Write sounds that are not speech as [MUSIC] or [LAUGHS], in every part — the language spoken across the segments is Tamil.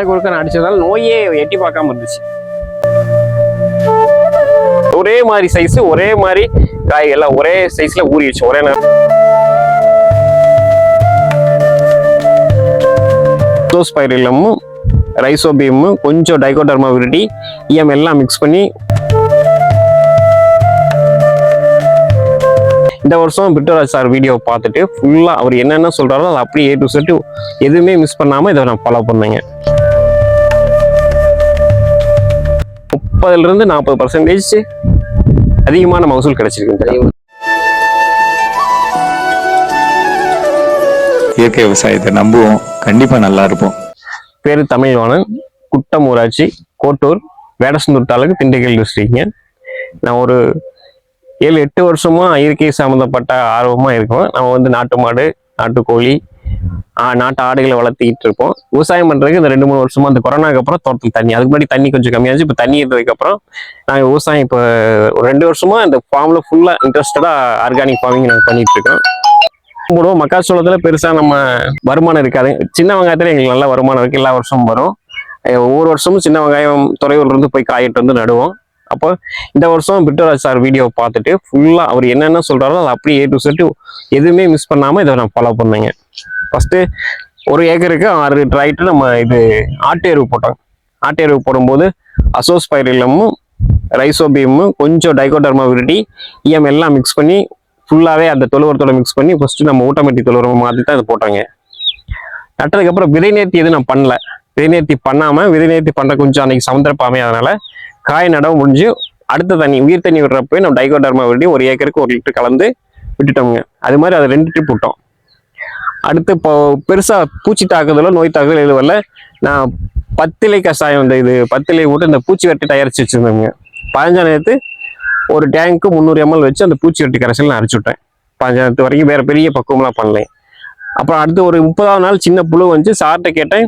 கணக்கு ஒருக்க அடிச்சதால் நோயே எட்டி பார்க்காம இருந்துச்சு. ஒரே மாதிரி சைஸ் ஒரே மாதிரி காய் எல்லாம் ஒரே சைஸ்ல ஊறிடுச்சு ஒரே நேரம். ஸ்பைரிலமும் ரைசோபியமும் கொஞ்சம் டைகோடர்மா விருடி இஎம் எல்லாம் மிக்ஸ் பண்ணி இந்த வருஷம் பிட்டோராஜ் சார் வீடியோ பார்த்துட்டு ஃபுல்லாக அவர் என்னென்ன சொல்கிறாரோ அதை அப்படியே ஏ டு செட்டு எதுவுமே மிஸ் பண்ணாமல் இதை நான் ஃபாலோ பண்ணேங்க. முப்பதுலேருந்து நாற்பது பர்சன்டேஜ் அதிகமான மகசூல் கிடைச்சிருக்கு இயற்கை விவசாயத்தை நம்புவோம். கண்டிப்பா நல்லா இருப்போம். பேர் தமிழ்வாணன். குட்டம் ஊராட்சி கோட்டூர் வேடசந்தூர் தாலுக்கு திண்டுக்கல் டிஸ்ட்ரிக்ட்ங்க நான் ஒரு ஏழு எட்டு வருஷமா இயற்கை சம்மந்தப்பட்ட ஆர்வமா இருக்கோம். நம்ம வந்து நாட்டு மாடு நாட்டுக்கோழி நாட்டு ஆடுகளை வளர்த்திக்கிட்டு இருப்போம். விவசாயம் பண்றதுக்கு இந்த ரெண்டு மூணு வருஷமா அந்த கொரோனாக்கு அப்புறம் தோட்டத்தில் தண்ணி அதுக்கு முன்னாடி தண்ணி கொஞ்சம் கம்மியாச்சு இப்போ தண்ணி இருந்ததுக்கு அப்புறம் நாங்கள் விவசாயம் இப்போ ஒரு ரெண்டு வருஷமா இந்த ஃபார்ம்ல ஃபுல்லா இன்ட்ரெஸ்டடா ஆர்கானிக் ஃபார்மிங் நாங்கள் பண்ணிட்டு இருக்கோம். போடுவோம். மக்காச்சோளத்துல பெருசா நம்ம வருமானம் இருக்காது. சின்ன வெங்காயத்துல எங்களுக்கு நல்ல வருமானம் இருக்கு. எல்லா வருஷமும் வரும். ஒவ்வொரு வருஷமும் சின்ன வெங்காயம் துறையூர்ல இருந்து போய் காயிட்டு வந்து நடுவோம். அப்போ இந்த வருஷம் பிட்டோராஜ் சார் வீடியோ பார்த்துட்டு ஃபுல்லா அவர் என்னென்ன சொல்றாரோ அதை அப்படியே ஏ டு செட்டு எதுவுமே மிஸ் பண்ணாம இதை நான் ஃபாலோ பண்ணேங்க. ஃபஸ்ட்டு ஒரு ஏக்கருக்கு ஆறு ட்ராக்டர் நம்ம இது ஆட்டு எருவு போட்டோம். ஆட்டு எருவு போடும்போது அசோஸ்பைரிலமும் ரைசோபியமும் கொஞ்சம் டைகோடர்மா விருடி இஎம் எல்லாம் மிக்ஸ் பண்ணி ஃபுல்லாகவே அந்த தொழுவரத்தோட மிக்ஸ் பண்ணி ஃபஸ்ட்டு நம்ம ஊட்டமேட்டி தொழுவரம் மாதிரி தான் இது போட்டாங்க. நட்டதுக்கப்புறம் விதை நேர்த்தி எதுவும் நான் பண்ணல. விதை நேர்த்தி பண்ணாமல் விதை நேர்த்தி பண்ண கொஞ்சம் அன்னைக்கு சமுத்திரப்ப அதனால் காய் நடவு முடிஞ்சு அடுத்த தண்ணி உயிர் தண்ணி விடுறப்போ நம்ம டைகோடர்மா விருடி ஒரு ஏக்கருக்கு ஒரு லிட்டர் கலந்து விட்டுட்டோங்க அது மாதிரி அதை ரெண்டு ட்ரிப் விட்டோம். அடுத்து இப்போ பெருசாக பூச்சி தாக்குதலோ நோய் தாக்குதலோ எதுவும் வரல. நான் பத்திலை கஷாயம் இந்த இது பத்திலை விட்டு இந்த பூச்சி வெட்டி தயாரித்து வச்சுருந்தேங்க. பதினஞ்சாம் நேரத்து ஒரு டேங்க்கு முந்நூறு எம்எல் வச்சு அந்த பூச்சி வெட்டி கரைசல் நான் அரைச்சி விட்டேன். பதினஞ்சாயிரத்து வரைக்கும் வேறு பெரிய பக்குவம்லாம் பண்ணலேன் அப்புறம் அடுத்து ஒரு முப்பதாவது நாள் சின்ன புழு வந்து சார்ட்டை கேட்டேன்.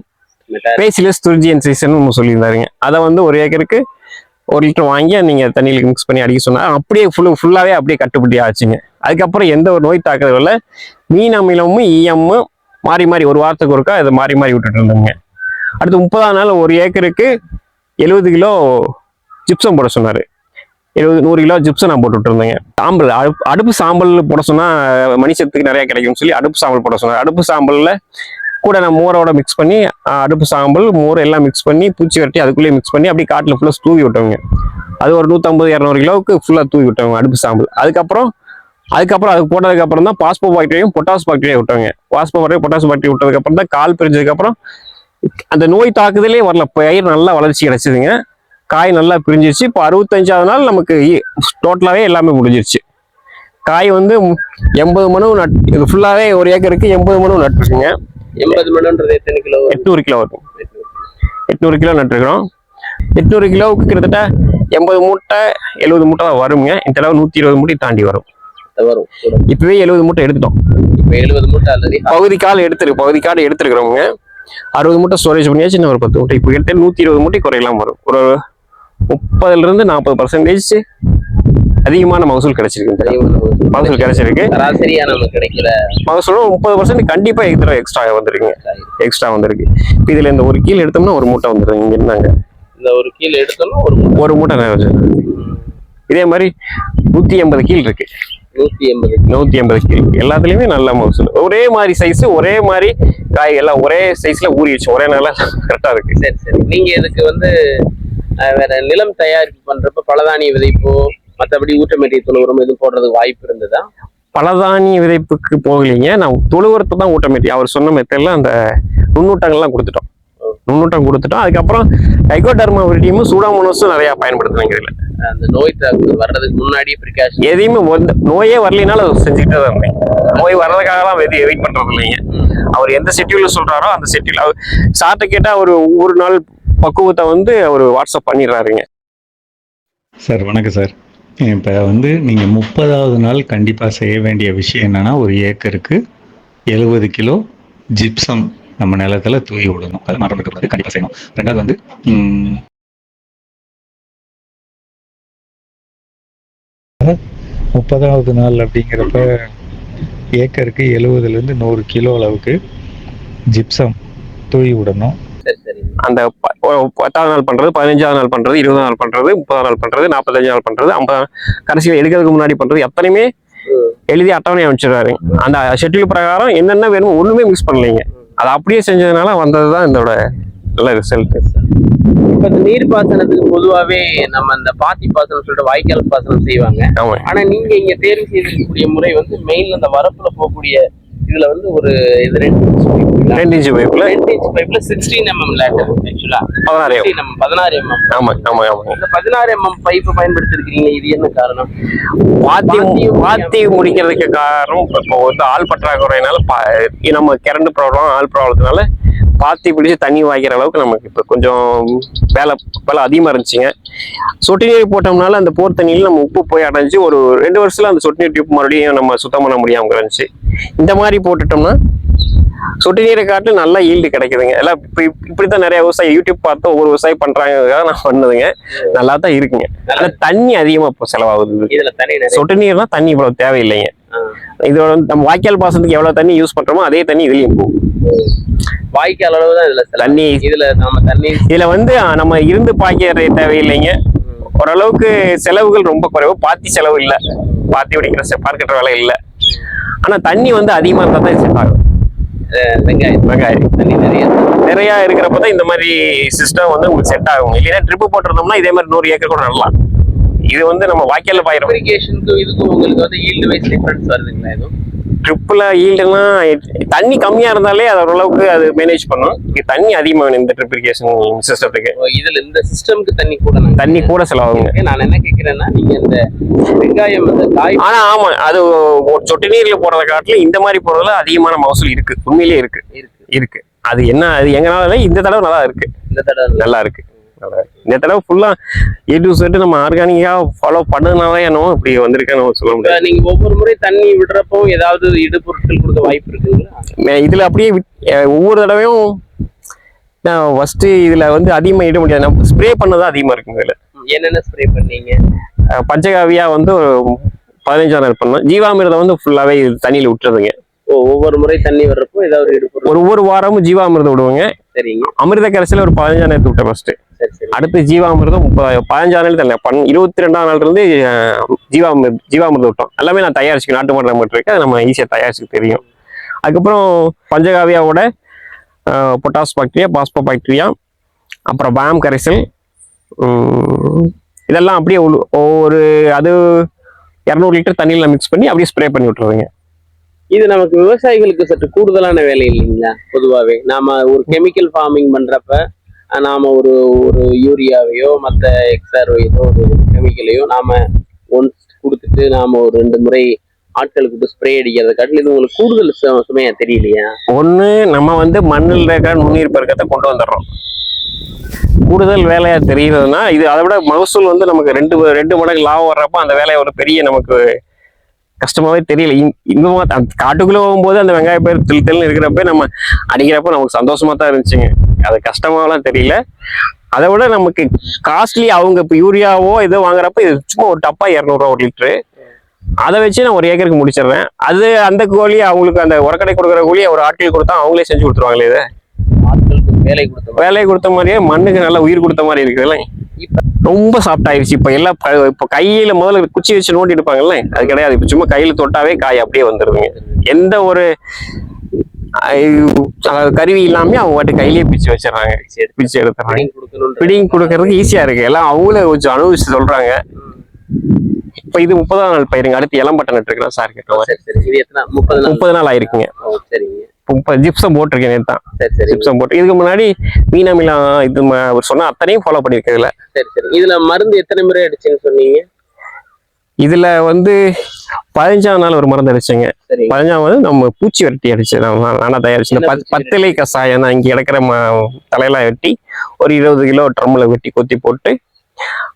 பேசிலஸ் துர்ஜியன் சீசன் சொல்லியிருந்தாருங்க. அதை வந்து ஒரு ஏக்கருக்கு ஒரு லிட்டர் வாங்கி நீங்கள் தண்ணியில் மிக்ஸ் பண்ணி அடிக்க சொன்னால் அப்படியே ஃபுல்லு ஃபுல்லாகவே அப்படியே கட்டுப்படி ஆச்சுங்க. அதுக்கப்புறம் எந்த ஒரு நோய் தாக்குதல் இல்லை மீன் அமிலமும் ஈயமும் மாறி மாறி ஒரு வாரத்துக்கு ஒருக்கா இதை மாறி மாறி விட்டுட்டு இருந்தாங்க. அடுத்து முப்பதாம் நாள் ஒரு ஏக்கருக்கு எழுபது கிலோ ஜிப்சம் போட சொன்னார். எழுபது நூறு கிலோ ஜிப்சம் நான் போட்டுட்டு இருந்தேங்க சாம்பல் அடுப்பு அடுப்பு சாம்பல் போட சொன்னால் மணி சத்துக்கு கிடைக்கும்னு சொல்லி அடுப்பு சாம்பல் போட சொன்னார். அடுப்பு சாம்பலில் கூட நான் மோரோட மிக்ஸ் பண்ணி அடுப்பு சாம்பல் மோர் எல்லாம் மிக்ஸ் பண்ணி பூச்சி வரட்டி அதுக்குள்ளேயே மிக்ஸ் பண்ணி அப்படியே காட்டில் ஃபுல்லாக தூவி விட்டவங்க அது ஒரு நூற்றம்பது இரநூறு கிலோவுக்கு ஃபுல்லாக தூவி விட்டவங்க அடுப்பு சாம்பல். அதுக்கப்புறம் அதுக்கப்புறம் அதுக்கு போட்டதுக்கு அப்புறம் தான் பாஸ்போ பாக்டீரியும் பொட்டாஸ் பாக்டீரியா விட்டாங்க. பாஸ்போ பாக்டீரியா பொட்டாஸ் பாக்டீரியா விட்டதுக்கு அப்புறம் தான் கால் பிரிஞ்சதுக்கு அப்புறம் அந்த நோய் தாக்குதலே வரல. பயிர் நல்லா வளர்ச்சி கிடைச்சதுங்க காய் நல்லா பிரிஞ்சிருச்சு. இப்போ அறுபத்தஞ்சாவது நாள் நமக்கு டோட்டலாகவே எல்லாமே முடிஞ்சிருச்சு. காய் வந்து எண்பது மணு நட் இது ஃபுல்லாகவே ஒரு ஏக்கருக்கு எண்பது மணு நட்டுருக்குங்க. எண்பது மடன்றது எத்தனை கிலோ? எட்நூறு கிலோ வரும். எட்நூறு கிலோ நட்டுருக்கிறோம். எட்நூறு கிலோவுக்கு கிட்டத்தட்ட எண்பது மூட்டை எழுபது மூட்டை தான் வருங்க. இந்த தடவை நூற்றி இருபது மூட்டை தாண்டி வரும். வரும். இப்பவே எழுபது மூட்டை எடுத்துட்டோம். இப்ப எழுபது மூட்டை ஆல்ரெடி பகுதி கால் எடுத்துருக்கு பகுதி காடு எடுத்துருக்கிறவங்க அறுபது மூட்டை ஸ்டோரேஜ் பண்ணியாச்சு இன்னும் ஒரு பத்து மூட்டை. இப்போ கிட்ட நூற்றி இருபது மூட்டை குறையலாம் வரும். ஒரு முப்பதுல இருந்து நாற்பது பர்சன்டேஜ் அதிகமான மகசூல் கிடைச்சிருக்கு. மகசூல் கிடைச்சிருக்கு. சராசரியா நமக்கு கிடைக்கிற மகசூலும் முப்பது பர்சன்ட் கண்டிப்பா எக்ஸ்ட்ரா எக்ஸ்ட்ரா வந்திருக்குங்க. எக்ஸ்ட்ரா வந்திருக்கு. இதுல இந்த ஒரு கீழ் எடுத்தோம்னா ஒரு மூட்டை வந்துருங்க இங்க இருந்தாங்க இந்த ஒரு கீழே எடுத்தோம்னா ஒரு ஒரு மூட்டை. இதே மாதிரி நூத்தி எண்பது கீழ் இருக்கு. நூத்தி எண்பது நூத்தி எண்பது கீழ் எல்லாத்துலயுமே நல்ல மகசூல் ஒரே மாதிரி சைஸ் ஒரே மாதிரி காய் எல்லாம் ஒரே சைஸ்ல ஊறிடுச்சு ஒரே நல்லா கரெக்டா இருக்கு. சரி சரி. நீங்க இதுக்கு வந்து வேற நிலம் தயாரிப்பு பண்றப்ப பலதானிய விதைப்போ மத்தபடி ஊட்டமேட்டிய தொழு உரம் எதுவும் போடுறதுக்கு வாய்ப்பு இருந்ததா? பலதானிய விதைப்புக்கு போகலைங்க. நான் தொழு உரத்தை தான் ஊட்டமேட்டி அவர் சொன்ன மெத்தட்ல அந்த நுண்ணூட்டங்கள்லாம் கொடுத்துட்டோம். நுண்ணூட்டம் கொடுத்துட்டோம். அதுக்கப்புறம் டைகோடர்மா விரிடியமும் சூடாமோனஸும் நிறைய பயன்படுத்துனாங்க இதுல அந்த நோய் தாக்குதல் வர்றதுக்கு முன்னாடியே ப்ரிகாஷன் எதையுமே வந்து- நோயே வரலைனாலும் அதை செஞ்சுக்கிட்டே தான் இருந்தேன். நோய் வர்றதுக்காக தான் வெதி வெயிட் பண்றது இல்லைங்க அவர் எந்த ஷெட்யூல்ல சொல்றாரோ அந்த ஷெட்யூல் அவர் சார்ட்ட கேட்டா ஒரு ஒரு நாள் பக்குவத்தை வந்து அவர் வாட்ஸ்அப் பண்ணிடுறாருங்க சார் வணக்கம் சார். இப்போ வந்து நீங்கள் முப்பதாவது நாள் கண்டிப்பாக செய்ய வேண்டிய விஷயம் என்னன்னா ஒரு ஏக்கருக்கு எழுபது கிலோ ஜிப்சம் நம்ம நிலத்துல தூவி விடணும் அது மறந்துக்கூடாது கண்டிப்பாக செய்யணும். ரெண்டாவது வந்து முப்பதாவது நாள் அப்படிங்கிறப்ப ஏக்கருக்கு எழுபதுலேருந்து நூறு கிலோ அளவுக்கு ஜிப்சம் தூவி விடணும். சரி சரி. அந்த பத்தாவது நாள் பண்றது பதினஞ்சாவது நாள் பண்றது இருபதாம் நாள் பண்றது முப்பதாம் நாள் பண்றது நாற்பத்தஞ்சு நாள் பண்றது ஐம்பது கடைசியில் எடுக்கிறதுக்கு முன்னாடி பண்றது எத்தனையுமே. எழுதி அட்டவணை அமைச்சிடுறாரு. அந்த ஷெட்யூல் பிரகாரம் என்னென்ன வேணுமோ ஒண்ணுமே மிஸ் பண்ணலைங்க. அதை அப்படியே செஞ்சதுனால வந்ததுதான் இதோட நல்ல ரிசல்ட் இப்ப இந்த நீர் பாசனத்துக்கு பொதுவாவே நம்ம இந்த பாத்தி பாசனம் சொல்லிட்டு வாய்க்கால் பாசனம் செய்வாங்க. ஆனா நீங்க இங்க தேர்வு செய்திருக்கக்கூடிய முறை வந்து மெயின்ல இந்த வரப்புல போகக்கூடிய இதுல வந்து ஒரு இது ரெண்டு? ரெண்டு இன்ச்சு பைப்ல ரெண்டு இன்ச் பைப்ல சிக்ஸ்டீன் எம்எம் லேட்டர் ஆக்சுவலா பதினாறு நம்ம பதினாறு எம்எம் ஆமா ஆமா ஆமா. இந்த பதினாறு எம்எம் பைப் பயன்படுத்திருக்கீங்க இது என்ன காரணம்? பாத்தி பாத்தி முடிக்கிறதுக்கு காரணம் இப்போ வந்து ஆள் பற்றாக்குறையினால நம்ம கரண்ட் ப்ராப்ளம் ஆள் ப்ராப்ளத்தினால பாத்தி பிடிச்சு தண்ணி வாய்க்கிற அளவுக்கு நமக்கு இப்போ கொஞ்சம் வேலை வேலை அதிகமாக இருந்துச்சுங்க. சொட்டு நீர் போட்டோம்னால அந்த போர் தண்ணியில் நம்ம உப்பு போய் அடைஞ்சு ஒரு ரெண்டு வருஷத்துல அந்த சொட்டு நீர் டியூப் மறுபடியும் நம்ம சுத்தம் பண்ண முடியாமல் இருந்துச்சு. இந்த மாதிரி போட்டுட்டோம்னா சொட்டு நீரை காட்டு நல்ல ஈல்டு கிடைக்குதுங்க. எல்லாம் இப்போ இப்படி தான் நிறைய விவசாயி யூடியூப் பார்த்து ஒவ்வொரு விவசாயம் பண்றாங்க நான் பண்ணுதுங்க. நல்லா தான் இருக்குங்க. ஆனா தண்ணி அதிகமாக இப்போ செலவாகுது. இதுல தண்ணி நிறைய சொட்டு நீர்னா தண்ணி இவ்வளவு தேவையில்லைங்க. இதோட நம்ம வாய்க்கால் பாசனத்துக்கு எவ்வளவு தண்ணி யூஸ் பண்றோமோ அதே தண்ணி இதுலயும் போகும். வாய்க்கால் அளவு தான் இதுல. தண்ணி. இதுல நாம தண்ணி இதுல வந்து நம்ம இருந்து பாய்க்கிற தேவையில்லைங்க. ஓரளவுக்கு செலவுகள் ரொம்ப குறைவு. பாத்தி செலவு இல்ல. பாத்தி பிடிக்கிற பார்க்கிற வேலை இல்ல. ஆனா தண்ணி வந்து அதிகமா இருந்தா தான் செட் ஆகும். வெங்காயம். வெங்காயம். தண்ணி நிறைய. நிறைய இருக்கிறப்ப தான் இந்த மாதிரி சிஸ்டம் வந்து உங்களுக்கு செட் ஆகும். இல்லைன்னா ட்ரிப்பு போட்டிருந்தோம்னா இதே மாதிரி நூறு ஏக்கர் கூட நடலாம். இது வந்து நம்ம வாய்க்கால்ல பாயிரும் இரிகேஷனுக்கும் இதுக்கும் உங்களுக்கு வந்து ஈல்டு வைஸ் டிஃபரன்ஸ் வருதுங்களா எதுவும்? ட்ரிப்பில் ஈல்டுனா தண்ணி கம்மியா இருந்தாலே அது ஓரளவுக்கு அது மேனேஜ் பண்ணும். இங்க தண்ணி அதிகமாக வேணும் இந்த ட்ரிப் இரிகேஷன் சிஸ்டத்துக்கு இதுல இந்த சிஸ்டம்க்கு தண்ணி கூட தண்ணி கூட செலவாகுங்க. நான் என்ன கேக்குறேன்னா நீங்க இந்த வெங்காயம் இந்த காய் ஆனா ஆமா அது ஒரு சொட்டு நீர்ல போறதை காட்டிலும் இந்த மாதிரி போறதுல அதிகமான மகசூல் இருக்கு. உண்மையிலேயே இருக்கு. இருக்கு. இருக்கு. அது என்ன அது எங்கனால இந்த தடவை நல்லா இருக்கு. இந்த தடவை நல்லா இருக்கு நல்லா இருக்கு. இந்த தடவை ஃபுல்லா ஏ டு செட் நம்ம ஆர்கானிக்கா ஃபாலோ பண்ணதுனால என்னவோ இப்படி வந்திருக்கேன்னு சொல்ல முடியாது. நீங்க ஒவ்வொரு முறை தண்ணி விடுறப்போ ஏதாவது இடுபொருட்கள் கொடுக்க வாய்ப்பு இருக்குங்களா? இதுல அப்படியே ஒவ்வொரு தடவையும் நான் ஃபர்ஸ்ட் இதுல வந்து அதிகமா இட முடியாது. நம்ம ஸ்ப்ரே பண்ணதான் அதிகமா இருக்குங்க இதுல. என்னென்ன ஸ்ப்ரே பண்ணீங்க? பஞ்சகாவியா வந்து ஒரு பதினஞ்சாம் நாள் பண்ணோம். ஜீவாமிர்தம் வந்து ஃபுல்லாவே தண்ணியில விட்டுறதுங்க. ஒவ்வொரு முறை தண்ணி வர்றப்போ ஏதாவது ஒரு ஒவ்வொரு வாரமும் ஜீவாமிர்தம் விடுவோங்க. சரிங்க. அமிர்த கரைசல ஒரு பதினஞ்சாம் நேரத்து விட்டேன் ஃபர்ஸ்ட் அடுத்து ஜீவாமிர்தம் பதினஞ்சாம் நாள் தரல பன் இருபத்தி ரெண்டாம் நாள்ல இருந்து ஜீவாமிர் ஜீவாமிர்தம் விட்டோம். எல்லாமே நான் தயாரிச்சுக்கேன் நாட்டு மாட்டு நம்ம இருக்கு நம்ம ஈஸியாக தயாரிச்சுக்க தெரியும். அதுக்கப்புறம் பஞ்சகாவியாவோட பொட்டாஸ் பாக்டீரியா பாஸ்போ பாக்டீரியா அப்புறம் பாம் கரைசல் இதெல்லாம் அப்படியே ஒரு ஒவ்வொரு அது இரநூறு லிட்டர் தண்ணியில் மிக்ஸ் பண்ணி அப்படியே ஸ்ப்ரே பண்ணி விட்டுருவீங்க. இது நமக்கு விவசாயிகளுக்கு சற்று கூடுதலான வேலை இல்லைங்களா பொதுவாகவே நாம ஒரு கெமிக்கல் ஃபார்மிங் பண்றப்ப நாம் ஒரு ஒரு யூரியாவையோ மற்ற எக்ஸாரோ ஏதோ ஒரு கெமிக்கலையோ நாம் ஒன்ஸ் கொடுத்துட்டு நாம் ஒரு ரெண்டு முறை ஆட்களுக்கு ஸ்ப்ரே அடிக்கிறத காட்டில் இது உங்களுக்கு கூடுதல் சுமையாக தெரியலையா? ஒன்று நம்ம வந்து மண்ணில் இருக்கிற நுண்ணீர் பெருக்கத்தை கொண்டு வந்துடுறோம். கூடுதல் வேலையா தெரியுறதுன்னா இது அதை விட மகசூல் வந்து நமக்கு ரெண்டு ரெண்டு மடங்கு லாபம் வர்றப்போ அந்த வேலையை ஒரு பெரிய நமக்கு கஷ்டமாவே தெரியல. இங்- காட்டுக்குள்ளே போகும்போது அந்த வெங்காய பேர் தில் தில்னு இருக்கிறப்ப நம்ம அடிக்கிறப்ப நமக்கு சந்தோஷமா தான் இருந்துச்சுங்க. அது கஷ்டமாவெல்லாம் தெரியல. அதை விட நமக்கு காஸ்ட்லி அவங்க இப்போ யூரியாவோ ஏதோ வாங்குறப்ப இது சும்மா ஒரு டப்பா இரநூறுவா ஒரு லிட்டரு. அதை வச்சு நான் ஒரு ஏக்கருக்கு முடிச்சிடுறேன். அது அந்த கோழி அவங்களுக்கு அந்த உரக்கடை கொடுக்குற கோழி ஒரு ஆட்கள் கொடுத்தா அவங்களே செஞ்சு கொடுத்துருவாங்களே இதை? வேலை கொடுத்த வேலையை கொடுத்த மாதிரியே மண்ணுக்கு நல்லா உயிர் கொடுத்த மாதிரி இருக்குதுல்ல இப்ப ரொம்ப சாஃப்ட் ஆயிருச்சு. இப்போ எல்லாம் இப்போ கையில முதல்ல குச்சி வச்சு நோண்டி எடுப்பாங்கல்ல அது கிடையாது. இப்போ சும்மா கையில தொட்டாவே காய் அப்படியே வந்துருதுங்க. எந்த ஒரு கருவி இல்லாம அவங்க வாட்டு கையிலேயே பிச்சு வச்சிடறாங்க. பிச்சு எடுத்துறாங்க பிடிங் கொடுக்கறதுக்கு ஈஸியா இருக்கு. எல்லாம் அவங்களே கொஞ்சம் அனுபவிச்சு சொல்றாங்க. இப்போ இது முப்பதாம் நாள் பயிருங்க. அடுத்து இளம்பட்டம் நட்டுருக்கிறேன் சார் கேட்டோம் சரி சரி. இது எத்தனை? முப்பது நாள். ஆயிருக்குங்க. முப்பது ஜிப்சம் போட்டிருக்கேன் நேத்து. தான் சரி சரி. ஜிப்சம் போட்டு. இதுக்கு முன்னாடி மீனமிலாம் இது அவர் சொன்ன அத்தனையும் ஃபாலோ பண்ணியிருக்கேன் இதுல. சரி சரி. இதுல மருந்து எத்தனை முறை அடிச்சுன்னு சொன்னீங்க? இதுல வந்து பதினஞ்சாம் நாள் ஒரு மருந்து அடிச்சேங்க. பதினஞ்சாம் வந்து நம்ம பூச்சி வெட்டி அடிச்சு நான் தயாரிச்சு. இந்த பத்திலை தான் இங்க கிடக்கிற ம- தலையெல்லாம் வெட்டி ஒரு இருபது கிலோ ட்ரம்ல வெட்டி கொத்தி போட்டு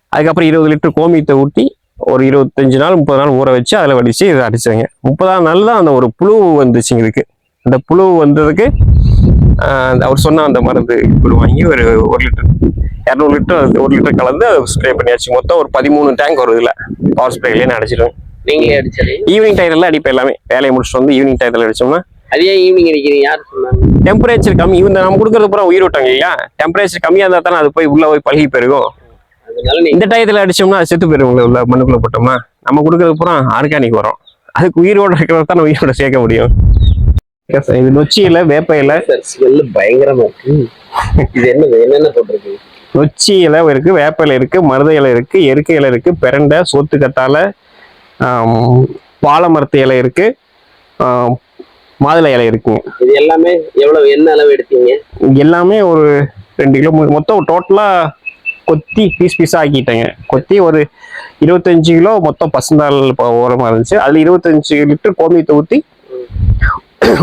அதுக்கப்புறம் இருபது லிட்டர் கோமியத்தை ஊட்டி ஒரு இருபத்தஞ்சு நாள் முப்பது நாள் ஊற வச்சு அதில் வடிச்சு இதை அடிச்சேங்க. முப்பதாம் நாள் தான் அந்த ஒரு புழு வந்துச்சுங்க இதுக்கு. அந்த புழு வந்ததுக்கு அவர் சொன்ன அந்த மருந்து இப்படி வாங்கி ஒரு ஒரு லிட்டர் இரநூறு லிட்டர் ஒரு லிட்டர் கலந்து அதை ஸ்ப்ரே பண்ணியாச்சு. மொத்தம் ஒரு பதிமூணு டேங்க் வரும் இதில். பவர் ஸ்ப்ரேலேயே நான் அடிச்சிடுவேன். நீங்களே அடிச்சது ஈவினிங் டயத்தில் அடிப்பேன் எல்லாமே. வேலையை முடிச்சுட்டு வந்து ஈவினிங் டயத்தில் அடிச்சோம்னா அது ஈவினிங் அடிக்கிறீங்க? யார் சொன்னாங்க? டெம்பரேச்சர் கம்மி. இந்த நம்ம கொடுக்கறது பூரா உயிரோட்டம் இல்லையா? டெம்பரேச்சர் கம்மியா இருந்தா தானே அது போய் உள்ள போய் பழகி நீங்க இந்த டயத்துல அடிச்சோம்னா அது செத்து போயிடும் உள்ள உள்ள மண்ணுக்குள்ள போட்டோம்னா. நம்ம கொடுக்கறது பூரா ஆர்கானிக் வரும் அதுக்கு உயிரோட இருக்கிறத தான் உயிரோட சேர்க்க முடியும். இது நொச்சி இலை வேப்ப இலை ஸ்மெல் பயங்கரமா இருக்கு. இது என்னது என்னென்ன போட்டிருக்கு? நொச்சி இலை இருக்கு வேப்ப இலை இருக்கு மருத இலை இருக்கு எருக்க இலை இருக்கு பிரண்டை சோத்து கத்தாழை ஆம், வாழை மரத்து இலை இருக்கு மாதுளை இலை இருக்குங்க இது எல்லாமே எவ்வளவு என்ன அளவு எடுத்தீங்க? எல்லாமே ஒரு ரெண்டு கிலோ மொத்தம் டோட்டலா கொத்தி பீஸ் பீஸா ஆக்கிட்டேங்க. கொத்தி ஒரு இருபத்தஞ்சு கிலோ மொத்தம் பசுந்தாள் ஓரமா இருந்துச்சு. அதுல இருபத்தஞ்சு லிட்டர் கோமியத்தை ஊத்தி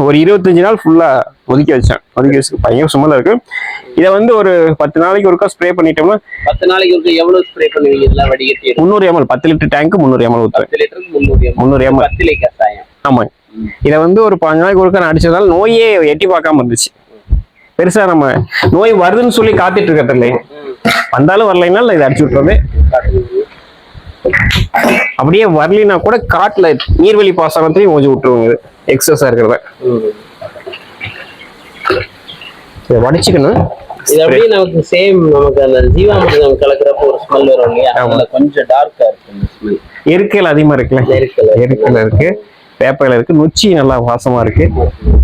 ஒரு இருபத்தஞ்சு நாள் ஃபுல்லா ஒதுக்கி வச்சேன். ஒதுக்கி வச்சு பயங்கர சுமல இருக்கு. இதை வந்து ஒரு பத்து நாளைக்கு ஒருக்கா ஸ்ப்ரே பண்ணிட்டோம்னா பத்து நாளைக்கு ஒரு எவ்வளவு ஸ்ப்ரே பண்ணுவீங்க? இதெல்லாம் வடிகட்டி? முந்நூறு எம்எல் பத்து லிட்டர் டேங்க் முந்நூறு எம்எல் ஊற்றுவேன் பத்து முந்நூறு எம்எல் பத்திலை கஷாயம் ஆமாங்க இதை வந்து ஒரு பாஞ்சு நாளைக்கு ஒருக்கா நான் அடிச்சதால நோயே எட்டி பார்க்காம இருந்துச்சு. பெருசா நம்ம நோய் வருதுன்னு சொல்லி காத்துட்டு இருக்கிறது இல்லைங்க வந்தாலும் வரலைனாலும் இதை அடிச்சு விட்டுறது அப்படியே வரலைன்னா கூட காட்டுல நீர்வழி பாசனத்தையும் கொஞ்சம் விட்டுருவோங்க இது. எக்ஸஸா இருக்கிறத. இதை வடிச்சுக்கணும். இது அப்படியே நமக்கு சேம் நமக்கு அந்த ஜீவாமிர்தம் கலக்கிறப்ப ஒரு ஸ்மெல் வரும் இல்லையா? அதுல கொஞ்சம் டார்க்கா இருக்கு அந்த ஸ்மெல் எருக்கையில் அதிகமா இருக்குல்ல? நெருக்கல எருக்கையில் இருக்கு. வேப்பையில இருக்கு. நொச்சி நல்லா வாசமா இருக்கு.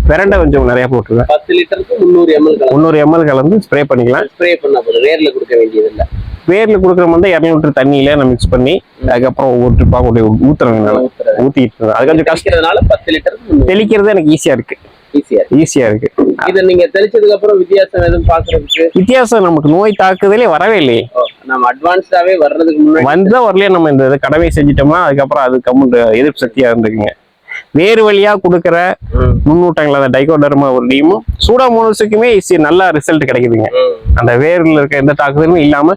பிரண்டை கொஞ்சம் நிறைய போட்டுருவேன் பத்து லிட்டருக்கு முந்நூறு எம்எல் முந்நூறு எம்எல் கலந்து ஸ்ப்ரே பண்ணிக்கலாம். ஸ்ப்ரே பண்ண போதும். நேர்ல கொடுக்க வேண்டியது இல்ல. வேர்ல கொடுக்குற வந்து இரநூறு லிட்டர் தண்ணியில நான் மிக்ஸ் பண்ணி அதுக்கப்புறம் ஒவ்வொரு ட்ரிப்பா கொண்டு ஊத்துறேன் நான் ஊத்துறது. ஊத்திட்டு இருந்தேன் அது கொஞ்சம் கஷ்டம். கழிக்கிறதுனால பத்து லிட்டருக்கு தெளிக்கிறது எனக்கு ஈஸியா இருக்கு. ஈஸியா இருக்கு. ஈஸியா இருக்கு. இதை நீங்க தெளிச்சதுக்கு அப்புறம் வித்தியாசம் எதுவும் பாக்குறதுக்கு வித்தியாசம் நமக்கு நோய் தாக்குதலே வரவே இல்லையே. நம்ம அட்வான்ஸ்டாவே வர்றதுக்கு முன்னாடி வந்தா வரலையே நம்ம இந்த கடமை செஞ்சிட்டோம்னா அதுக்கப்புறம் அது கம்முண்டு எதிர்ப்பு சக்தியா இருந்துக்குங்க. வேறு வழியா கொடுக்குற நுண்ணூட்டங்கள் அந்த டைகோடர்மா ஒரு டீமும் சூடாமோனஸுக்குமே ஈஸி நல்ல ரிசல்ட் கிடைக்குதுங்க. அந்த வேர்ல இருக்க எந்த தாக்குதலும் இல்லாம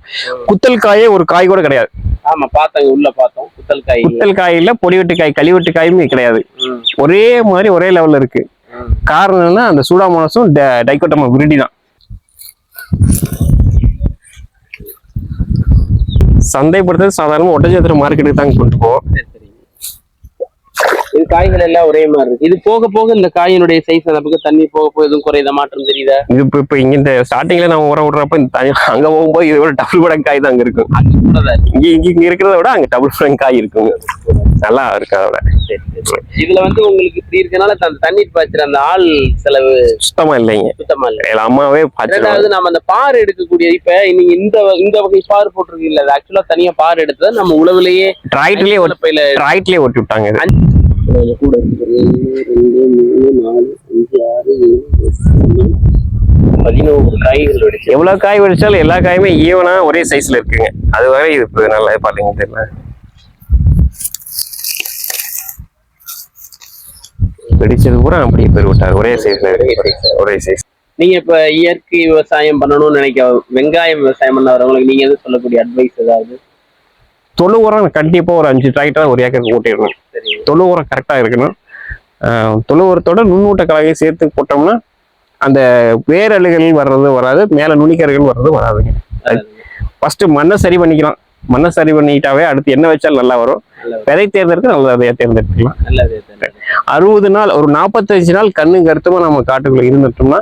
குத்தல் காயே ஒரு காய் கூட கிடையாது. ஆமா பார்த்தாங்க உள்ள பார்த்தோம். புத்தல் காய் குத்தல் காயில பொடிவெட்டு காய் கழிவெட்டு காயுமே கிடையாது ஒரே மாதிரி ஒரே லெவல்ல இருக்கு. காரணம் என்னன்னா அந்த சூடாமோனஸும் டைகோட்டமா விருடி தான். சந்தைப்படுத்துறது சாதாரண ஒட்டச்சத்திர மார்க்கெட்டுக்கு தான் கொண்டு போவோம். இது காய்கள் எல்லாம் ஒரே மாதிரி இருக்கு. இது போக போக இந்த காயினுடைய சைஸ் அந்த பக்கம் தண்ணி போக போக எதுவும் குறையுத? மாற்றம் தெரியுதா? இது இப்போ இப்போ இங்க இந்த ஸ்டார்டிங்ல நம்ம உரம் விடுறப்ப அங்க போகும்போது இதை டபுள் மடங்கு காய் தான் அங்க இருக்கும். இங்க இங்க இங்க இருக்கிறத விட அங்க டபுள் மடங்கு காய் இருக்குங்க. நல்லா இருக்கு அதோட. இதுல வந்து உங்களுக்கு இப்படி இருக்கனால அந்த தண்ணீர் பாய்ச்சுற அந்த ஆள் செலவு சுத்தமா இல்லைங்க. சுத்தமா இல்ல. இல்ல, அம்மாவே ரெண்டாவது நம்ம அந்த பார் எடுக்கக்கூடிய இப்ப நீங்க இந்த இந்த வகை பார் போட்டிருக்கீங்க அது ஆக்சுவலா தனியா பார் எடுத்தா நம்ம உழவுலயே ட்ராய்ட்லயே பையில ட்ராய்ட்லயே ஒட்டி விட்டாங்க கூட இருக்கு. ரெண்டு மூணு நாலு அஞ்சு ஆறு ஏழு எட்டு ஒன்பது பதினோரு காய்கள் வெடிச்சு எவ்வளவு காய் வெடிச்சாலும் எல்லா காயுமே ஈவனா ஒரே சைஸ்ல இருக்குங்க. அது வரை இது இப்ப நல்லா பாத்தீங்க தெரியல. வெடிச்சது பூரா அப்படியே பேர் விட்டாங்க. ஒரே சைஸ்ல ஒரே சைஸ் நீங்க இப்ப இயற்கை விவசாயம் பண்ணணும்னு நினைக்க வெங்காயம் விவசாயம் பண்ண வரவங்களுக்கு நீங்க எதுவும் சொல்லக்கூடிய அட்வைஸ் ஏதாவது? தொழு உரம் கண்டிப்பா ஒரு அஞ்சு டிராக்டர் ஒரு ஏக்கருக்கு ஓட்டிடணும் தொழு உரம் கரெக்டா இருக்கணும். தொழு உரத்தோட நுண்ணூட்ட கலவையை சேர்த்து போட்டோம்னா அந்த வேரழுகள் வர்றது வராது மேல நுனிக்கர்கள் வர்றது வராதுங்க ஃபர்ஸ்ட் மண்ணை சரி பண்ணிக்கலாம். மண்ணை சரி பண்ணிட்டாவே அடுத்து என்ன வச்சாலும் நல்லா வரும். விதை தேர்ந்தெடுக்க நல்ல தேர்ந்தெடுத்துக்கலாம். நல்லது நல்லது. அறுபது நாள் ஒரு நாற்பத்தஞ்சு நாள் கண்ணு கருத்துமா நம்ம காட்டுக்குள்ள இருந்துட்டோம்னா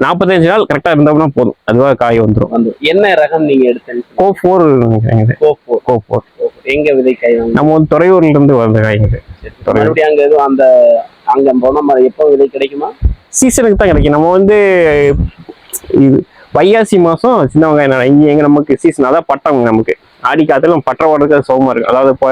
நாற்பத்தஞ்சு நாள் கரெக்டா இருந்தோம்னா போதும். அதுவா காய் வந்துடும் வந்து என்ன ரகம் நீங்க எடுத்தேன்னு CO four CO four CO four எங்க விதை காய் நம்ம வந்து துறையூர்ல இருந்து வந்த காய்ங்க. இது. மறுபடியும் அங்க எதுவும் அந்த அங்க போனா ம- எப்போ விதை கிடைக்குமா? சீசனுக்கு தான் கிடைக்கும். நம்ம வந்து இது வைகாசி மாசம் சின்ன வெங்காயம் நட- இங்க எங்க நமக்கு சீசன் அதான் பட்டம் நமக்கு. ஆடி காத்துல நம்ம பற்ற ஓடுறது சோகமா இருக்கு அதாவது இப்போ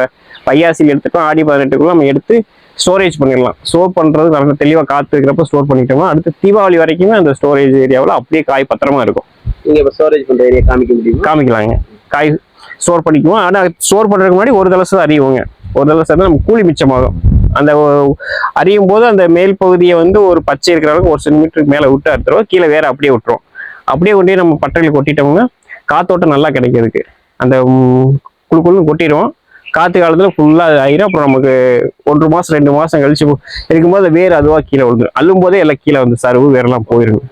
வைகாசியில் எடுத்துட்டோம் ஆடி பதினெட்டுக்குள்ள நம்ம எடுத்து ஸ்டோரேஜ் பண்ணிடலாம். ஸ்டோர் பண்றது நல்லா தெளிவா காத்து இருக்கிறப்ப ஸ்டோர் பண்ணிட்டோம்னா அடுத்து தீபாவளி வரைக்குமே அந்த ஸ்டோரேஜ் ஏரியாவில் அப்படியே காய் பத்திரமா இருக்கும். நீங்க இப்ப ஸ்டோரேஜ் பண்ற ஏரியா காமிக்க முடியுமா? காமிக்கலாங்க. காய் ஸ்டோர் பண்ணிக்குவோம். ஆனால் ஸ்டோர் பண்றதுக்கு முன்னாடி ஒரு தலசு தான் அறியுவோங்க ஒரு தலசு தான் நம்ம கூலி மிச்சமாகும். அந்த அறியும் போது அந்த மேல் பகுதியை வந்து ஒரு பச்சை இருக்கிற அளவுக்கு ஒரு சென்டிமீட்டருக்கு மேலே விட்டு அறுத்துருவோம். கீழே வேற அப்படியே விட்டுரும் அப்படியே கொண்டு நம்ம பட்டையில் கொட்டிட்டோம்னா காத்தோட்டம் நல்லா கிடைக்கிறதுக்கு. அந்த குளுன்னு கொட்டிடுவோம். காத்து காலத்தில் ஃபுல்லாக ஆயிரும். அப்புறம் நமக்கு ஒன்று மாதம் ரெண்டு மாதம் கழிச்சு இருக்கும்போது வேர் அதுவாக கீழே விழுந்துரும். அள்ளும் போதே எல்லாம் கீழே வந்து சருவு வேரெல்லாம் போயிருங்க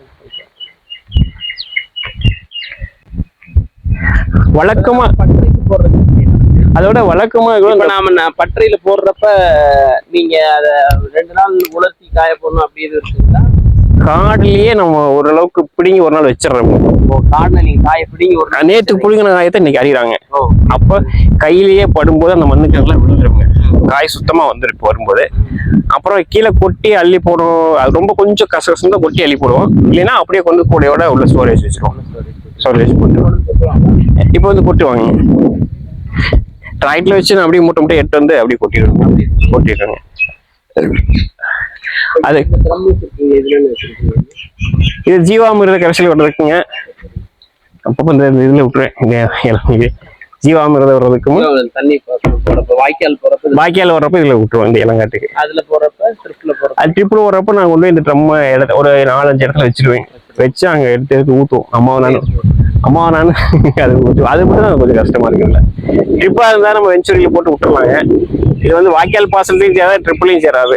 வழக்கமா பட்டறைக்கு போடுறது அதோட வழக்கமா கூட நாம பட்டறையில போடுறப்ப நீங்க அத ரெண்டு நாள் உலர்த்தி காய போடணும் அப்படி எதுவும் இருக்குங்களா காடுலயே நம்ம ஓரளவுக்கு பிடிங்கி ஒரு நாள் வச்சிடுறோம் ஓ காடுல நீங்க காய பிடிங்கி ஒரு நேற்று புளிங்கின காயத்தை இன்னைக்கு அறிகிறாங்க அப்ப கையிலேயே படும்போது அந்த மண்ணுக்கெல்லாம் விழுந்துருங்க. காய் சுத்தமா வந்துருக்கு வரும்போது. அப்புறம் கீழே கொட்டி அள்ளி போடும் அது ரொம்ப கொஞ்சம் கசகசம் தான் கொட்டி அள்ளி போடுவோம். இல்லைன்னா அப்படியே கொண்டு கூடையோட உள்ள ஸ்டோரேஜ் வச்சிருவோம். ஸ்டோரேஜ் போட்டுருவோம் இப்போ வந்து கொட்டுவாங்க ட்ராக்ல வச்சு நான் அப்படியே மூட்டை மூட்டை எட்டு வந்து அப்படியே கொட்டிடுவோம் கொட்டிடுறாங்க அது இது ஜீவாமிர்த கரைசல் ஒன்று இருக்குங்க அப்பப்போ இந்த இதுல விட்டுருவேன். ஜீவாமிர்தம் வர்றதுக்கும் இவ்வளவு தண்ணி போறப்ப வாய்க்கால் போறப்ப பாக்கியால் வர்றப்ப இதுல விட்டுருவோம் இந்த இளங்காட்டுக்கு. அதுல போறப்ப ட்ரிப்ல போறப்ப. அது ட்ரிப்பில் வர்றப்ப நான் கொண்டு போய் இந்த ட்ரம் இடத்த ஒரு நாலஞ்சு இடத்துல வச்சிருவேன். வச்சு அங்க எடுத்து எடுத்து ஊற்றுவோம் அம்மாவை நானும் அம்மாவை நானும் அது ஊற்றுவோம் அது மட்டும் தான் கொஞ்சம் கஷ்டமா இருக்குல்ல ட்ரிப்பாக இருந்தால் நம்ம வெஞ்சுரியில் போட்டு விட்டுருவாங்க இது வந்து வாய்க்கால் பாசனத்தையும் சேராது ட்ரிப்பிளையும் சேராது.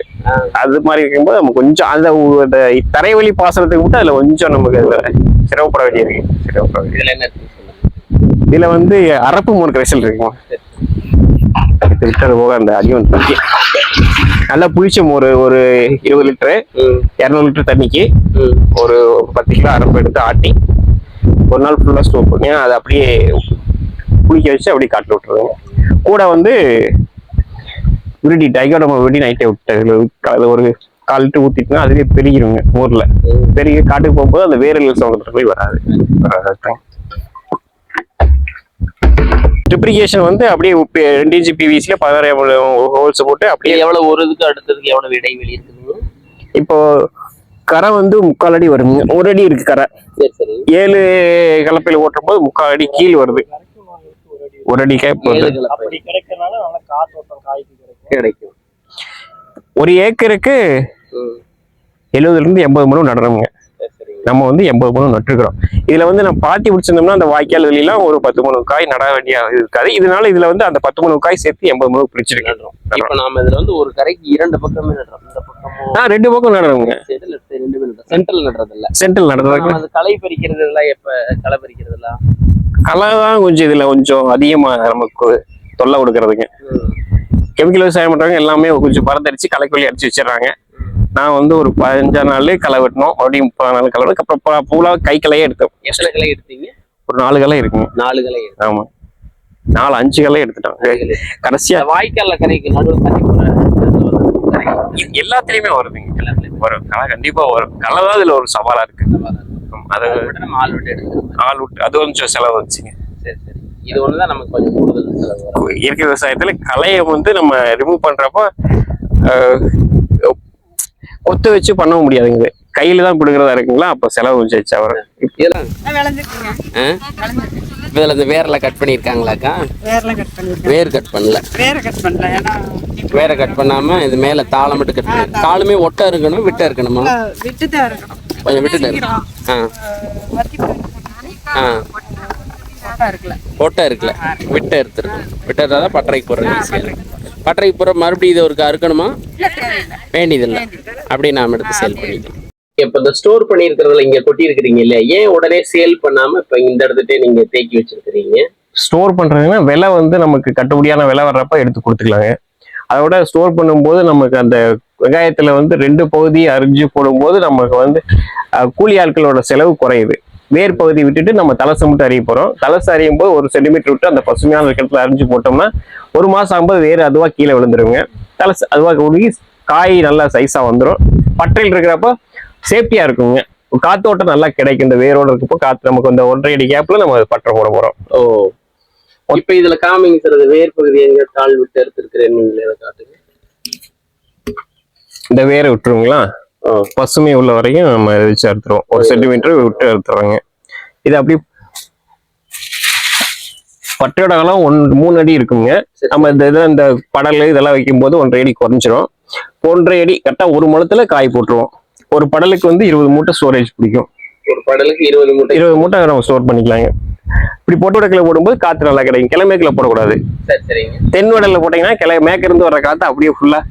அது மாதிரி இருக்கும்போது நம்ம கொஞ்சம் அந்த தரைவழி பாசனத்துக்கு மட்டும் அதில் கொஞ்சம் நமக்கு சிரமப்பட வேண்டியிருக்கு சிரமப்பட வேண்டியது. இதுல என்ன இதுல வந்து அரப்பு மூணு கரைசல் இருக்குங்க இது விட்டது போக அந்த அடிவன் நல்லா புளிச்ச மோர் ஒரு இருபது லிட்டரு இரநூறு லிட்டர் தண்ணிக்கு. ஒரு பத்து கிலோ அரப்பு எடுத்து ஆட்டி ஒரு நாள் ஃபுல்லாக ஸ்டோர் பண்ணி அதை அப்படியே குளிக்க வச்சு அப்படியே காட்டில் விட்டுருவோம் கூட வந்து விருடி டைகோடமா விருடி நைட்டே விட்டு ஒரு கால் லிட்டர் ஊற்றிட்டுனா அதுலேயே பெருகிருங்க ஊரில். பெருகி காட்டுக்கு போகும்போது அந்த வேரல் சவுண்டத்தில் போய் வராது. ட்ரிப்ளிகேஷன் வந்து அப்படியே ரெண்டு இன்ச்சு பிவிசியில் பதினாறாயிரம் ஹோல்ஸ் போட்டு அப்படியே இது எவ்வளவு ஒரு இதுக்கு அடுத்ததுக்கு எவ்வளவு இடைவெளி இருக்குதுங்க இப்போ கரை வந்து முக்கால் அடி வருங்க. ஒரு அடி இருக்கு கரை. சரி சரி. ஏழு கலப்பையில் ஓட்டும் போது முக்கால் அடி கீழ் வருது. ஒரு அடி கேப் வருது. கிடைக்கும். ஒரு ஏக்கருக்கு ம், எழுபதுல இருந்து எண்பது மணி நடணுங்க நம்ம வந்து எண்பது மணி நட்டுருக்கிறோம் இதுல வந்து நம்ம பாத்தி பிடிச்சிருந்தோம்னா அந்த வாய்க்கால் வெளியெல்லாம் ஒரு பத்து மணி காய் நட வேண்டிய இருக்காது. இதனால இதுல வந்து அந்த பத்து மணி காய் சேர்த்து எண்பது மணி பிடிச்சிருக்கு நடுறோம். இப்ப நாம இதுல வந்து ஒரு கரைக்கு இரண்டு பக்கமே நடுறோம். இந்த பக்கமும் நான் ரெண்டு பக்கம் நடுறோம். சென்ட்ரல் நடுறது இல்ல சென்ட்ரல் நடறதுக்கு நாம அது களை பறிக்கிறது எல்லாம் எப்ப களை பறிக்கிறது எல்லாம் களை தான் கொஞ்சம் இதுல கொஞ்சம் அதிகமா நமக்கு தொல்லை கொடுக்கறதுங்க கெமிக்கல் விவசாயம் பண்றவங்க எல்லாமே கொஞ்சம் பறந்தடிச்சு களைக்கொல்லி அடிச்சு வச்சிடுறாங்க. நான் வந்து ஒரு பதினஞ்சா நாள் களை வெட்டணும் மறுபடியும் முப்பது நாள் களை வெட்டணும் அப்புறம் பூலா கை களையே எடுத்தோம். எத்தனை களை எடுத்தீங்க? ஒரு நாலு களை இருக்குங்க நாலு களை எடுத்தீங்க. ஆமா. நாலு அஞ்சு களை எடுத்துட்டோம். கடைசியா இந்த வாய்க்கால்ல கரைக்கு நடுவில் எல்லாத்துலயுமே வருதுங்க. வரும் களை கண்டிப்பா வரும். களை தான் இதுல ஒரு சவாலா இருக்கு. ஆமா, அது அதை விட நம்ம ஆள் விட்டு ஆள் விட்டு அது கொஞ்சம் செலவு வந்துச்சுங்க சரி சரி. இது ஒண்ணுதான் நமக்கு கொஞ்சம் கூடுதல். இயற்கை விவசாயத்துல களையை வந்து நம்ம ரிமூவ் பண்றப்ப அஹ், கொத்து வச்சு பண்ண முடியாதுங்க. கையில தான் பிடுங்கிறதா இருக்குங்களா? அப்ப செலவு எச்சா வரும் இதெல்லாம்? இதுல இந்த வேர்ல கட் பண்ணிருக்கேன் வேர் கட் பண்ணல. வேற கட் பண்ணல வேரை கட் பண்ணாம இது மேல தாளம் மட்டும் கட் பண்ணி காலுமே ஒட்ட இருக்கணும் விட்ட இருக்கணுமா? அஹ், விட்டுதான் இருக்கணும். கொஞ்சம் விட்டுட்டு. ஆ. ஆ. ஒட்ட இருக்குல்ல விட்ட எடுத்துருக்கணும். விட்ட தான் பட்டறைக்கு போடுறது ஈஸியாக இருக்கும். பட்டறைக்கு போற மறுபடியும் இது ஒரு அறுக்கணுமா? வேண்டியதில்லை. அப்படியே நாம எடுத்து சேல் பண்ணிக்கலாம். இப்ப இந்த ஸ்டோர் பண்ணி இருக்கிறதுல இங்க கொட்டி இருக்கிறீங்க இல்லையா? ஏன் உடனே சேல் பண்ணாம இப்ப இந்த இடத்துட்டே நீங்க தேக்கி வச்சிருக்கிறீங்க? ஸ்டோர் பண்றதுன்னா விலை வந்து நமக்கு கட்டுப்படியான விலை வர்றப்ப எடுத்து கொடுத்துக்கலாங்க. அதோட ஸ்டோர் பண்ணும்போது நமக்கு அந்த வெங்காயத்துல வந்து ரெண்டு பகுதி அரிஞ்சு போடும்போது நமக்கு வந்து கூலி ஆட்களோட செலவு குறையுது. வேர் பகுதி விட்டுட்டு நம்ம தலசை மட்டும் அறிய போறோம். தலசை அறியும் போது ஒரு சென்டிமீட்டர் விட்டு அந்த பசுமையான இருக்கிறதுல அரிஞ்சு போட்டோம்னா ஒரு மாசம் ஆகும்போது வேர் அதுவா கீழே விழுந்துருங்க. தலசை அதுவா உருகி காய் நல்லா சைஸா வந்துடும் பட்டையில் இருக்கிறப்ப சேஃப்டியா இருக்குங்க. காத்தோட்டம் நல்லா கிடைக்கும். இந்த வேரோட இருக்கப்போ காத்து நமக்கு இந்த ஒன்றரை அடி கேப்ல நம்ம பட்டை போட போறோம். ஓ. இப்ப இதுல காமிங்க சார் அது வேர் பகுதி எங்க தாள் விட்டு எடுத்திருக்கிறேன் நீங்களே காட்டுங்க. இந்த வேரை விட்டுருங்களா பசுமை உள்ள வரையும் நம்ம இதை வச்சு அறுத்துருவோம். ஒரு சென்டிமீட்டர் விட்டு அறுத்துறாங்க. இது அப்படி அகலம் ஒன் மூணு அடி இருக்குங்க. நம்ம இந்த இதில் இந்த படல் இதெல்லாம் வைக்கும்போது ஒன்றரை அடி குறைஞ்சிரும். ஒன்றரை அடி கரெக்டாக ஒரு முளத்துல காய் போட்டுருவோம். ஒரு படலுக்கு வந்து இருபது மூட்டை ஸ்டோரேஜ் பிடிக்கும். ஒரு படலுக்கு இருபது மூட்டை. இருபது மூட்டை நம்ம ஸ்டோர் பண்ணிக்கலாங்க. இப்படி பொட்டு வடக்கில் போடும்போது காற்று நல்லா கிடைக்கும். கிழமேக்கில் போடக்கூடாது. சரி சரிங்க. தென் வடல்ல போட்டீங்கன்னா கிளை மேற்கிருந்து வர காற்று அப்படியே ஃபுல்லாக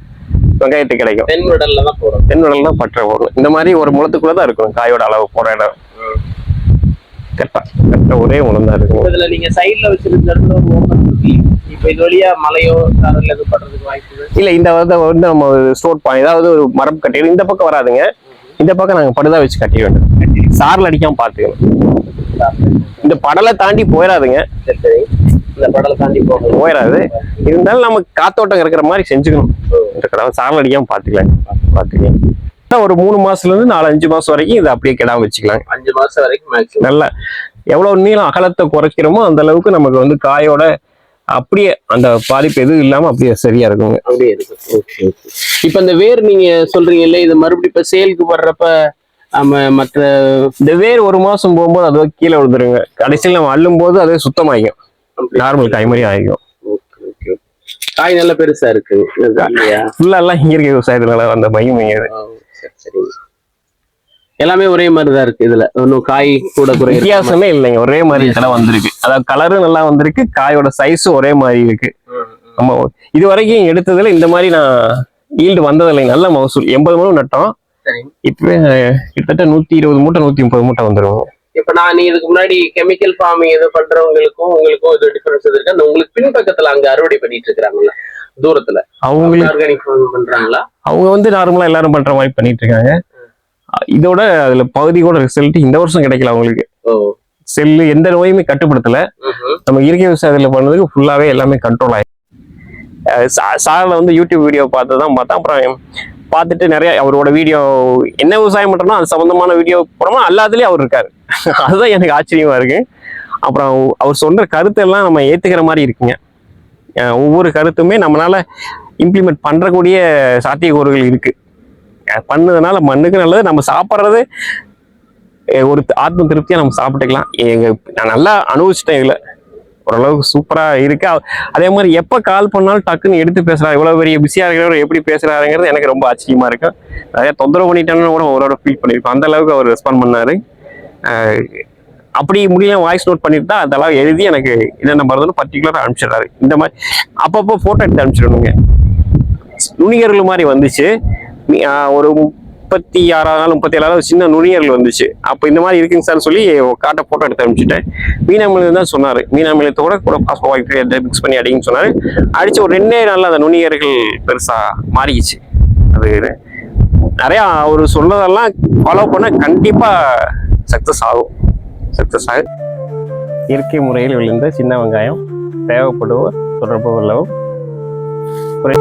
வெங்காயத்துக்கு கிடைக்கும். தென் விடல்ல தான் போறோம் தென் வடல் தான் பற்ற போடணும். இந்த மாதிரி ஒரு முளத்துக்குள்ள தான் இருக்கும் காயோட அளவு போற இடம். கரெக்டா கரெக்டா ஒரே முளம் தான் இருக்கும் இதுல நீங்க சைடுல வச்சிருக்க இடத்துல ஒரு ஓப்பன் இருக்கு இப்ப இது வழியா மலையோ வாய்ப்பு இருக்கு? இல்ல இந்த வந்து நம்ம ஸ்டோர் பண்ணி ஏதாவது ஒரு மரம் கட்டி இந்த பக்கம் வராதுங்க. இந்த பக்கம் நாங்க படுதா வச்சு கட்டி வேண்டும். சாரல் அடிக்காம பாத்துக்கணும் இந்த படலை தாண்டி போயிடாதுங்க. இந்த படலை தாண்டி போகணும். போயிடாது. இருந்தாலும் நம்ம காத்தோட்டம் இருக்கிற மாதிரி செஞ்சுக்கணும். இந்த கடவை சாரல் அடிக்காம பாத்துக்கலாம் பாத்துக்கலாம் இன்னும் ஒரு மூணு மாசத்துல இருந்து நாலு அஞ்சு மாசம் வரைக்கும் இதை அப்படியே கிடா வச்சுக்கலாம் அஞ்சு மாசம் வரைக்கும் நல்ல எவ்வளவு நீளம் அகலத்தை குறைக்கிறோமோ அந்த அளவுக்கு நமக்கு வந்து காயோட அப்படியே அந்த பாதிப்பு எதுவும் இல்லாம அப்படியே சரியா இருக்குங்க. அப்படியே இருக்கு. ஓகே ஓகே இப்ப இந்த வேர் நீங்க சொல்றீங்கல்ல இது மறுபடியும் இப்ப சேலுக்கு வர்றப்ப நம்ம மற்ற இந்த வேர் ஒரு மாசம் போகும்போது அதுவே கீழே விழுந்துருங்க. கடைசியில் நம்ம அள்ளும் போது அதுவே சுத்தமாயிக்கும் நார்மல் காய் மாதிரி ஆகிக்கும் ஓகே ஓகே காய் நல்ல பெருசா இருக்கு ஃபுல்லா எல்லாம் இயற்கை விவசாயத்தினால அந்த மையம் சரி. எல்லாமே ஒரே மாதிரி தான் இருக்கு இதுல. ஒன்றும் காய் கூட குறை வித்தியாசமே இல்லைங்க ஒரே மாதிரி இதெல்லாம் வந்திருக்கு. அதாவது கலரும் நல்லா வந்திருக்கு காயோட சைஸும் ஒரே மாதிரி இருக்கு. நம்ம இது வரைக்கும் எடுத்ததுல இந்த மாதிரி நான் ஈல்டு வந்தது இல்லைங்க நல்ல மகசூல். எண்பது மூணு நட்டோம். சரி. இப்பவே கிட்டத்தட்ட நூத்தி இருபது மூட்டை நூத்தி முப்பது மூட்டை வந்துரும் இப்ப நான் நீ இதுக்கு முன்னாடி கெமிக்கல் ஃபார்மிங் எது பண்றவங்களுக்கும் உங்களுக்கும் இது டிஃபரன்ஸ் இருக்கு? அந்த உங்களுக்கு பின்பக்கத்துல அங்க அறுவடை பண்ணிட்டு இருக்காங்கல்ல தூரத்துல. அவங்களுக்கு ஆர்கானிக் ஃபார்மிங் பண்றாங்களா? அவங்க வந்து நார்மலா எல்லாரும் பண்ற மாதிரி பண்ணிட்டு இருக்காங்க. இதோட அதுல பகுதி கூட ரிசல்ட் இந்த வருஷம் கிடைக்கல அவங்களுக்கு. செல்லு எந்த நோயுமே கட்டுப்படுத்தல. நம்ம இயற்கை விவசாயத்துல பண்ணதுக்கு ஃபுல்லாவே எல்லாமே கண்ட்ரோல் ஆயிடுச்சு சாரில் வந்து யூடியூப் வீடியோ பார்த்து தான் பார்த்தேன் அப்புறம் பார்த்துட்டு நிறைய அவரோட வீடியோ என்ன விவசாயம் பண்றோமோ அது சம்பந்தமான வீடியோ போனோம்னா எல்லாத்துலயும் அவர் இருக்காரு. [LAUGHS] அதுதான் எனக்கு ஆச்சரியமா இருக்கு. அப்புறம் அவர் சொல்ற கருத்தெல்லாம் நம்ம ஏத்துக்கிற மாதிரி இருக்குங்க. ஒவ்வொரு கருத்துமே நம்மளால இம்ப்ளிமெண்ட் பண்றக்கூடிய சாத்தியக்கூறுகள் இருக்கு. அஹ் பண்ணதுனால மண்ணுக்கு நல்லது. நம்ம சாப்பிட்றது ஒரு ஆத்ம திருப்தியாக நம்ம சாப்பிட்டுக்கலாம். எங்கள் நான் நல்லா அனுபவிச்சிட்டேன் இதில். ஓரளவுக்கு சூப்பராக இருக்கு. அதே மாதிரி எப்போ கால் பண்ணாலும் டக்குன்னு எடுத்து பேசுகிறாரு இவ்வளோ பெரிய பிஸியாக இருக்கிறவர் எப்படி பேசுகிறாருங்கிறது எனக்கு ரொம்ப ஆச்சரியமாக இருக்கும் நிறைய தொந்தரவு பண்ணிட்டேன்னு கூட அவரோட ஃபீல் பண்ணியிருக்கோம் அந்த அளவுக்கு அவர் ரெஸ்பாண்ட் பண்ணார். அப்படி முடியல வாய்ஸ் நோட் பண்ணிட்டு தான் அதெல்லாம் எழுதி எனக்கு என்னென்ன மருந்துன்னு பர்டிகுலராக அனுப்பிச்சிடுறாரு. இந்த மாதிரி அப்பப்போ ஃபோட்டோ எடுத்து அனுப்பிச்சிடணுங்க. நுனிகர்கள் மாதிரி வந்துச்சு. ஒரு முப்பத்தி ஆறாவது நாள் முப்பத்தி ஏழாவது சின்ன நுனியர்கள் வந்துச்சு. அப்போ இந்த மாதிரி இருக்குங்க சார் சொல்லி காட்ட ஃபோட்டோ எடுத்து அனுப்பிச்சிட்டேன். மீனாமிலம் தான் சொன்னார். மீனாமிலத்தோட கூட பாஸ்போ மிக்ஸ் பண்ணி அடிங்கன்னு சொன்னார். அடித்து ஒரு ரெண்டே நாளில் அந்த நுனியர்கள் பெருசாக மாறிடுச்சு அது நிறையா அவர் சொன்னதெல்லாம் ஃபாலோ பண்ணால் கண்டிப்பாக சக்ஸஸ் ஆகும். சக்ஸஸ் ஆகும் இயற்கை முறையில் விழுந்த சின்ன வெங்காயம் தேவைப்படுவோர் தொடர்பு கொள்ளவும் குறை